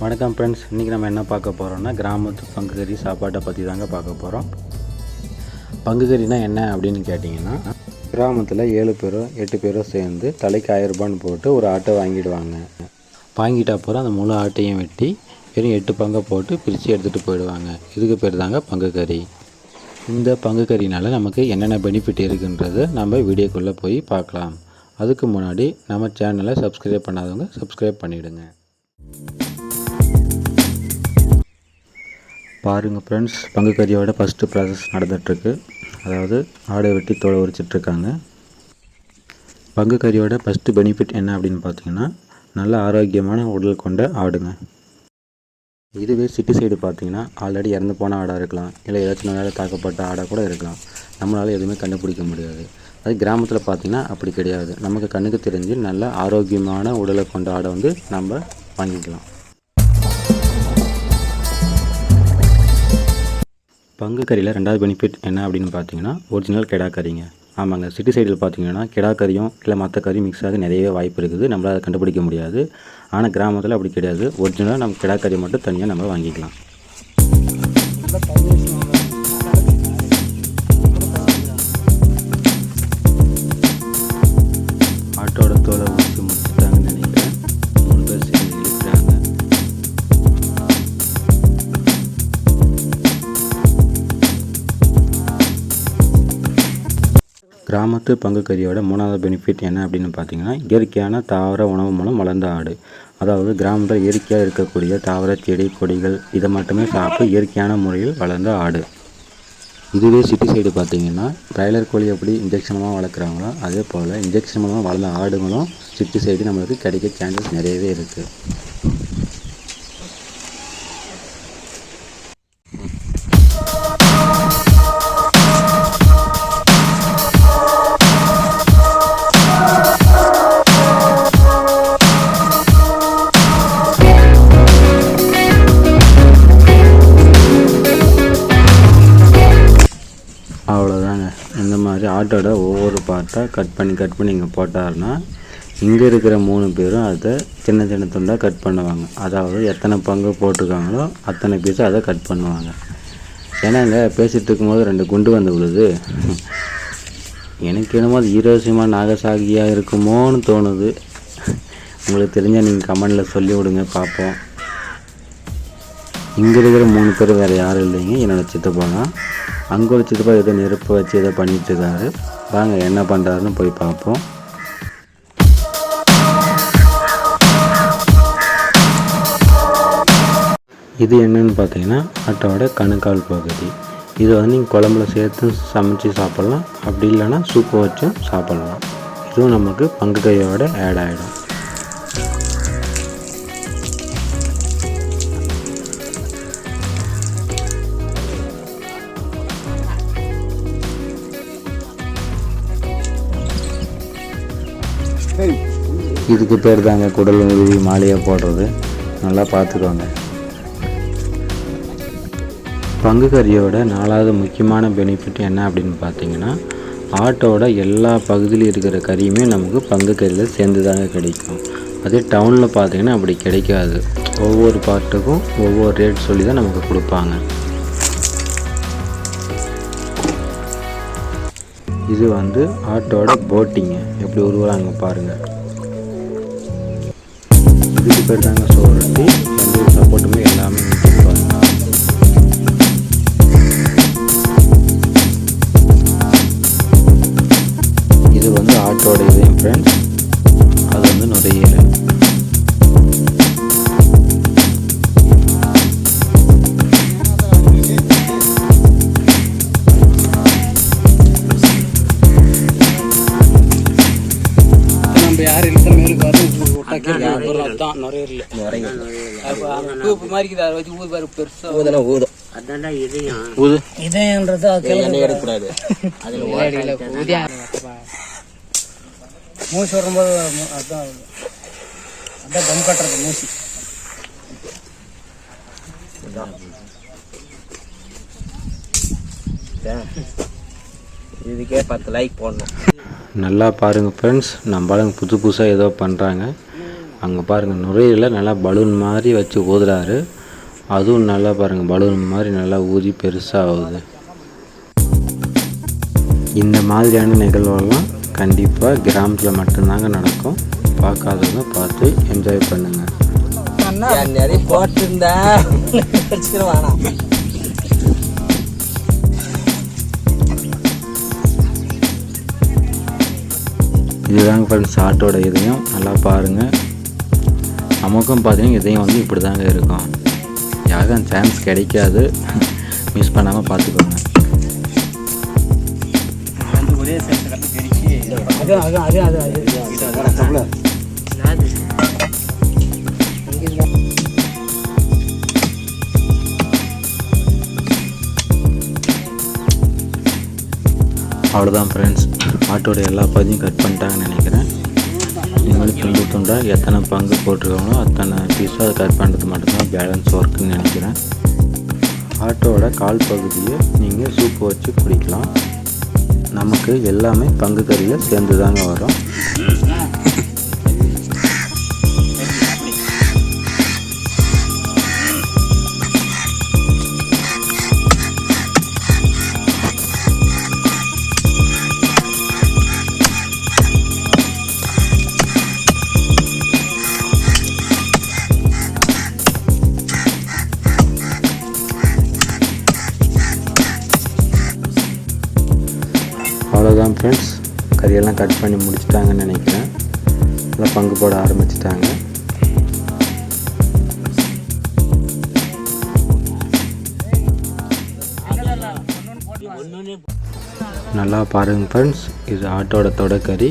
வணக்கம் ஃப்ரெண்ட்ஸ் இன்றைக்கி நம்ம என்ன பார்க்க போகிறோம்னா கிராமத்து பங்குகறி சாப்பாட்டை பற்றி தாங்க பார்க்க போகிறோம் பங்குகறினா என்ன அப்படின்னு கேட்டிங்கன்னா கிராமத்தில் ஏழு பேரோ எட்டு பேரோ சேர்ந்து தலைக்கு ஆயிரம் ரூபான்னு போட்டு ஒரு ஆட்டை வாங்கிடுவாங்க. வாங்கிட்ட அப்புறம் அந்த முழு ஆட்டையும் வெட்டி வெறும் எட்டு பங்கை போட்டு பிரித்து எடுத்துகிட்டு போயிடுவாங்க. இதுக்கு பேர் தாங்க பங்குக்கறி இந்த பங்குக்கறினால் நமக்கு என்னென்ன பெனிஃபிட் இருக்குன்றதை நம்ம வீடியோக்குள்ளே போய் பார்க்கலாம். அதுக்கு முன்னாடி நம்ம சேனலை சப்ஸ்கிரைப் பண்ணாதவங்க சப்ஸ்கிரைப் பண்ணிவிடுங்க பாருங்கள் ஃப்ரெண்ட்ஸ் பங்குக்கறியோட ஃபஸ்ட்டு ப்ராசஸ் நடந்துகிட்ருக்கு அதாவது ஆடை வெட்டி தோலை உரிச்சிட்ருக்காங்க பங்குக்கறியோட ஃபஸ்ட்டு பெனிஃபிட் என்ன அப்படின்னு பார்த்தீங்கன்னா நல்ல ஆரோக்கியமான உடல் கொண்ட ஆடுங்க. இதுவே சிட்டி சைடு பார்த்தீங்கன்னா ஆல்ரெடி இறந்து போன ஆடாக இருக்கலாம். இல்லை ஏதாச்சும் நோயால் தாக்கப்பட்ட ஆடாக கூட இருக்கலாம். நம்மளால் எதுவுமே கண்டுபிடிக்க முடியாது. அது கிராமத்தில் பார்த்தீங்கன்னா அப்படி கிடையாது. நமக்கு கண்ணுக்கு தெரிஞ்சு நல்ல ஆரோக்கியமான உடலை கொண்ட ஆடை வந்து நம்ம வாங்கிக்கலாம். பங்கு கறியில் ரெண்டாவது பெனிஃபிட் என்ன அப்படின்னு பார்த்தீங்கன்னா ஒரிஜினல் கெடா கறிங்க ஆமாங்க. சிட்டி சைடில் பார்த்தீங்கன்னா கெடா கறியும் இல்லை மற்ற கறியும் மிக்ஸ் ஆக நிறையவே வாய்ப்பு இருக்குது. நம்மளால் அதை கண்டுபிடிக்க முடியாது. ஆனால் கிராமத்தில் அப்படி கிடையாது. ஒரிஜினலாக நம்ம கெடா கறி மட்டும் தனியாக நம்ம வாங்கிக்கலாம். கிராமத்து பங்குக்கறியோட மூணாவது பெனிஃபிட் என்ன அப்படின்னு பார்த்தீங்கன்னா இயற்கையான தாவர உணவு மூலம் வளர்ந்த ஆடு. அதாவது கிராமத்தில் இயற்கையாக இருக்கக்கூடிய தாவர செடி கொடிகள் இதை மட்டுமே சாப்பிட்டு இயற்கையான முறையில் வளர்ந்த ஆடு. இதுவே சிட்டி சைடு பார்த்தீங்கன்னா பிராய்லர் கோழி எப்படி இன்ஜெக்ஷன் வளர்க்குறாங்களோ அதே போல் இன்ஜெக்ஷன் மூலமாக வளர்ந்த ஆடுகளும் சிட்டி சைடு நம்மளுக்கு கிடைக்க சான்சஸ் நிறையவே இருக்குது மாதிரி ஆட்டோட ஒவ்வொரு பார்ட்டாக கட் பண்ணி கட் பண்ணி இங்கே போட்டாருன்னா இங்கே இருக்கிற மூணு பேரும் அதை சின்ன சின்ன துண்டாக கட் பண்ணுவாங்க. அதாவது எத்தனை பங்கு போட்டிருக்காங்களோ அத்தனை பீஸும் அதை கட் பண்ணுவாங்க. ஏன்னாங்க பேசிகிட்டு இருக்கும்போது ரெண்டு குண்டு வந்து விழுது. எனக்கு என்னமோ அது ஹீரோசிமா நாகசாகியாக இருக்குமோன்னு தோணுது. உங்களுக்கு தெரிஞ்சால் நீங்கள் கமெண்டில் சொல்லி விடுங்க பார்ப்போம். இங்கே இருக்கிற மூணு பேர் வேறு யாரும் இல்லைங்க. என்னோட சித்தப்பா தான். அங்கே ஒரு சித்தப்பா ஏதோ நெருப்பு வச்சு ஏதோ பண்ணிட்டு இருக்காரு. வாங்க என்ன பண்ணுறாருன்னு போய் பார்ப்போம். இது என்னன்னு பார்த்தீங்கன்னா ஆட்டோட கணுக்கால் பகுதி. இது வந்து நீங்கள் குழம்புல சேர்த்து சமைச்சு சாப்பிட்லாம். அப்படி இல்லைன்னா சூப்பு வச்சும் சாப்பிட்லாம். இதுவும் நமக்கு பங்கு கையோட ஆட் ஆகிடும் இதுக்கு பேர் தாங்க குடல் உதவி மாலையை போடுறது. நல்லா பார்த்துக்கோங்க. பங்குக்கறியோட நாலாவது முக்கியமான பெனிஃபிட் என்ன அப்படின்னு பார்த்தீங்கன்னா ஆட்டோட எல்லா பகுதியிலும் இருக்கிற கறியுமே நமக்கு பங்கு கறியில் சேர்ந்து தாங்க கிடைக்கும். அதே டவுனில் பார்த்தீங்கன்னா அப்படி கிடைக்காது. ஒவ்வொரு பார்ட்டுக்கும் ஒவ்வொரு ரேட் சொல்லி தான் நமக்கு கொடுப்பாங்க. இது வந்து ஆட்டோட போட்டிங்க எப்படி உருவாங்க பாருங்கள் இதுக்கு பேர் தாங்க சோரட்டி இருக்குது அதை வச்சு ஊது பாரு பெருசா. ஊதுனா ஊதும் அதான்டா இதையும் ஊது. இதயன்றது அது எண்ணெய் எடுக்கக்கூடாது ஊதியா மூசி வரும்போது மு- அதான் அதான் தம் கட்டுறது மூசி இதுக்கே பத்து லைக் போடணும். நல்லா பாருங்கள் ஃப்ரெண்ட்ஸ் நம்மளும் புது புதுசாக ஏதோ பண்ணுறாங்க அங்கே பாருங்கள் நுரையில் நல்லா பலூன் மாதிரி வச்சு ஊதுறாரு. அதுவும் நல்லா பாருங்கள் பலூன் மாதிரி நல்லா ஊதி பெருசாக ஆகுது இந்த மாதிரியான நிகழ்வுகள்லாம் கண்டிப்பாக கிராமத்தில் மட்டும்தாங்க நடக்கும். பார்க்காதவங்க பார்த்து என்ஜாய் பண்ணுங்கள் நிறைய வேணாம். இதுதாங்க ஃப்ரெண்ட்ஸ் ஆட்டோட இதயம். நல்லா பாருங்கள் நமக்கும் பார்த்தீங்கன்னா இதயம் வந்து இப்படி தாங்க இருக்கும். யாருக்கும் சான்ஸ் கிடைக்காது. மிஸ் பண்ணாமல் பார்த்துக்கோங்க. ஒரே அது அவ்வளோதான் ஃப்ரெண்ட்ஸ் ஆட்டோட எல்லா பகுதியும் கட் பண்ணிட்டாங்கன்னு நினைக்கிறேன். இனிமேல் துண்டு துண்டாக எத்தனை பங்கு போட்டிருக்காங்களோ அத்தனை பீஸோ அதை கட் பண்ணுறது மட்டும்தான் பேலன்ஸ் ஒர்க்குன்னு நினைக்கிறேன். ஆட்டோட கால் பகுதியை நீங்கள் சூப்பு வச்சு குடிக்கலாம். நமக்கு எல்லாமே பங்கு கறியில் சேர்ந்து தாங்க வரும். கறியெல்லாம் கட் பண்ணி முடிச்சிட்டாங்கன்னு நினைக்கிறேன். நல்லா பங்கு போட ஆரம்பிச்சிட்டாங்க. நல்லா பாருங்க ஃப்ரெண்ட்ஸ் இது ஆட்டோட தொடக்கறி.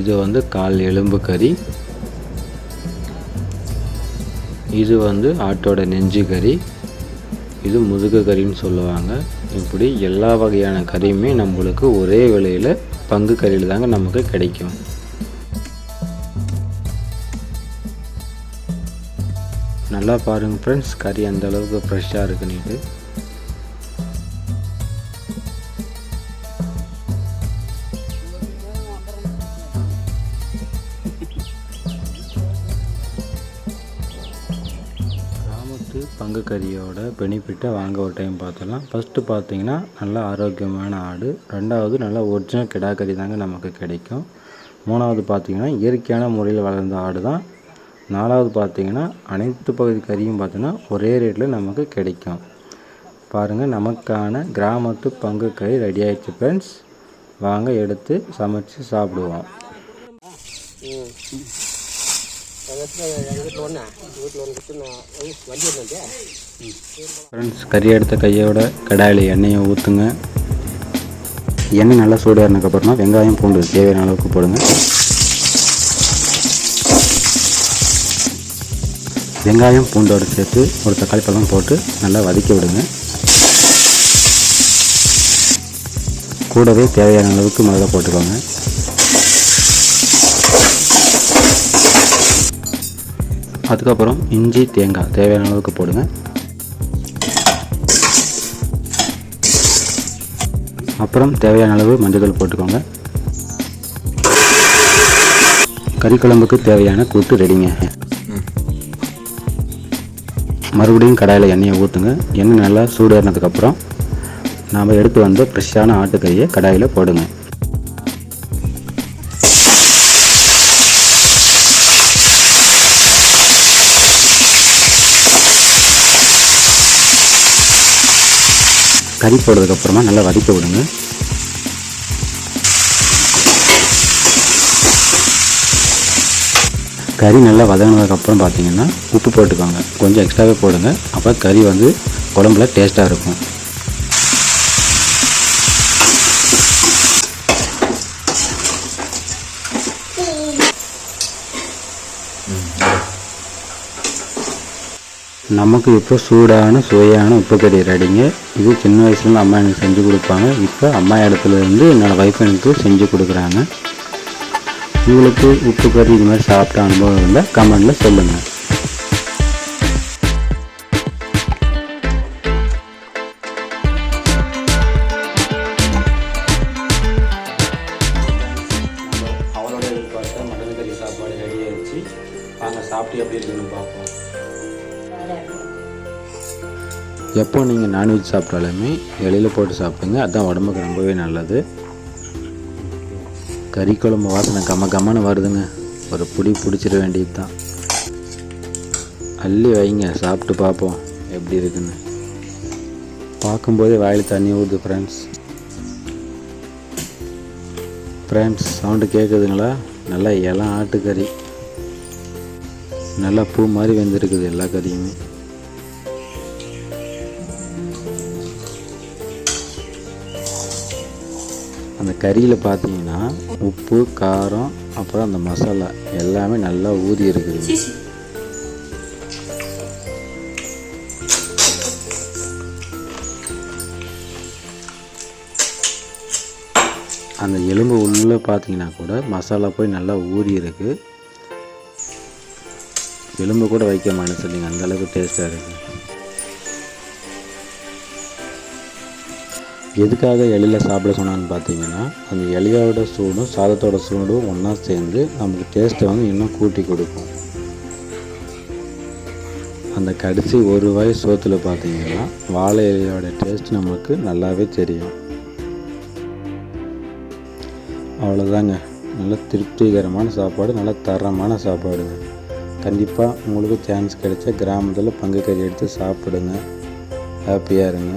இது வந்து கால் எலும்பு கறி. இது வந்து ஆட்டோட நெஞ்சு கறி. இது முதுகு கறின்னு சொல்லுவாங்க. இப்படி எல்லா வகையான கறியுமே நம்மளுக்கு ஒரே விலையில் பங்கு கறியில் தாங்க நமக்கு கிடைக்கும். நல்லா பாருங்கள் ஃப்ரெண்ட்ஸ் கறி அந்த அளவுக்கு ஃப்ரெஷ்ஷாக இருக்குன்னுட்டு கறியோட பெனிஃபிட்டை வாங்க ஒரு டைம் பார்த்துடலாம். ஃபஸ்ட்டு பார்த்தீங்கன்னா நல்ல ஆரோக்கியமான ஆடு. ரெண்டாவது நல்ல ஒரிஜினல் கிடாக்கறி தாங்க நமக்கு கிடைக்கும். மூணாவது பார்த்தீங்கன்னா இயற்கையான முறையில் வளர்ந்த ஆடு தான் நாலாவது பார்த்தீங்கன்னா அனைத்து பகுதி கறியும் பார்த்தீங்கன்னா ஒரே ரேட்டில் நமக்கு கிடைக்கும். பாருங்கள் நமக்கான கிராமத்து பங்கு கறி ரெடி ஆயிடுச்சு ஃப்ரெண்ட்ஸ் வாங்க எடுத்து சமைச்சு சாப்பிடுவோம். ஃப்ரெண்ட்ஸ் கறி எடுத்த கையோட கடாயில் எண்ணெயை ஊற்றுங்க. எண்ணெய் நல்லா சூடானதுக்கப்புறமா வெங்காயம் பூண்டு தேவையான அளவுக்கு போடுங்க. வெங்காயம் பூண்டோடு சேர்த்து ஒரு தக்காளி பழம் போட்டு நல்லா வதக்கி விடுங்க. கூடவே தேவையான அளவுக்கு முதல்ல போட்டுக்கோங்க. அதுக்கப்புறம் இஞ்சி தேங்காய் தேவையான அளவுக்கு போடுங்க. அப்புறம் தேவையான அளவு மஞ்சள் போட்டுக்கோங்க. கறி குழம்புக்கு தேவையான கூட்டு ரெடிங்க. மறுபடியும் கடாயில் எண்ணெயை ஊற்றுங்க எண்ணெய் நல்லா சூடேறினதுக்கப்புறம் நாம் எடுத்து வந்த ஃப்ரெஷ்ஷான ஆட்டுக்கறியை கடாயில் போடுங்க. கறி போடுறதுக்கப்புறமா நல்லா வதக்கி விடுங்க. கறி நல்லா வதங்கினதுக்கப்புறம் பார்த்தீங்கன்னா உப்பு போட்டுக்கோங்க. கொஞ்சம் எக்ஸ்ட்ராவே போடுங்க. அப்போ கறி வந்து குழம்புல டேஸ்ட்டாக இருக்கும். நமக்கு இப்போ சூடான சுவையான உப்பு கறி ரெடிங்க. இது சின்ன வயசுலேருந்து அம்மா எனக்கு செஞ்சு கொடுப்பாங்க. இப்போ அம்மா இடத்துல இருந்து என்னோடய ஒய்ஃப் எனக்கு செஞ்சு கொடுக்குறாங்க. உங்களுக்கு உப்பு கறி இது மாதிரி சாப்பிட்ட அனுபவம் இருந்தால் கமெண்டில் சொல்லுங்கள் அவரோட எதிர்பார்த்த மட்டன் கறி சாப்பாடு ரெடி ஆயிடுச்சு. சாப்பிட்டு எப்படி இருக்குன்னு பார்ப்போம். எப்போ நீங்கள் நான்வெஜ் சாப்பிட்டாலுமே எளியில் போட்டு சாப்பிடுங்க. அதுதான் உடம்புக்கு ரொம்பவே நல்லது. கறி குழம்பு வாசனை கம்ம கம்மன்னு வருதுங்க. ஒரு புடி பிடிச்சிட வேண்டியது தான் அள்ளி வைங்க. சாப்பிட்டு பார்ப்போம் எப்படி இருக்குன்னு. பார்க்கும்போதே வாயில் தண்ணி ஊறுது ஃப்ரெண்ட்ஸ் ஃப்ரெண்ட்ஸ் சவுண்டு கேட்குதுங்களா நல்லா இளம் ஆட்டுக்கறி. நல்லா பூ மாதிரி வெந்திருக்குது எல்லா கறியுமே. அந்த கறியில் பார்த்தீங்கன்னா உப்பு காரம் அப்புறம் அந்த மசாலா எல்லாமே நல்லா ஊறி இருக்குது. அந்த எலும்பு உள்ளே பார்த்தீங்கன்னா கூட மசாலா போய் நல்லா ஊறி இருக்கு. எலும்பு கூட வைக்க மாட்டேன் சொல்லிங்க அந்த அளவுக்கு டேஸ்ட்டாக இருக்குது எதுக்காக எலியில் சாப்பிட சொன்னான்னு பார்த்தீங்கன்னா அந்த எலியோட சூடும் சாதத்தோட சூடும் ஒன்றா சேர்ந்து நமக்கு டேஸ்ட்டை வந்து இன்னும் கூட்டி கொடுக்கும். அந்த கடைசி ஒரு வாய் சோத்தில் பார்த்தீங்கன்னா வாழை இலையோட டேஸ்ட் நமக்கு நல்லாவே தெரியும். அவ்வளோதாங்க நல்ல திருப்திகரமான சாப்பாடு நல்ல தரமான சாப்பாடுங்க கண்டிப்பாக உங்களுக்கு சான்ஸ் கிடைச்சா கிராமத்தில் பங்கு கறி எடுத்து சாப்பிடுங்க. ஹாப்பியாக இருங்க.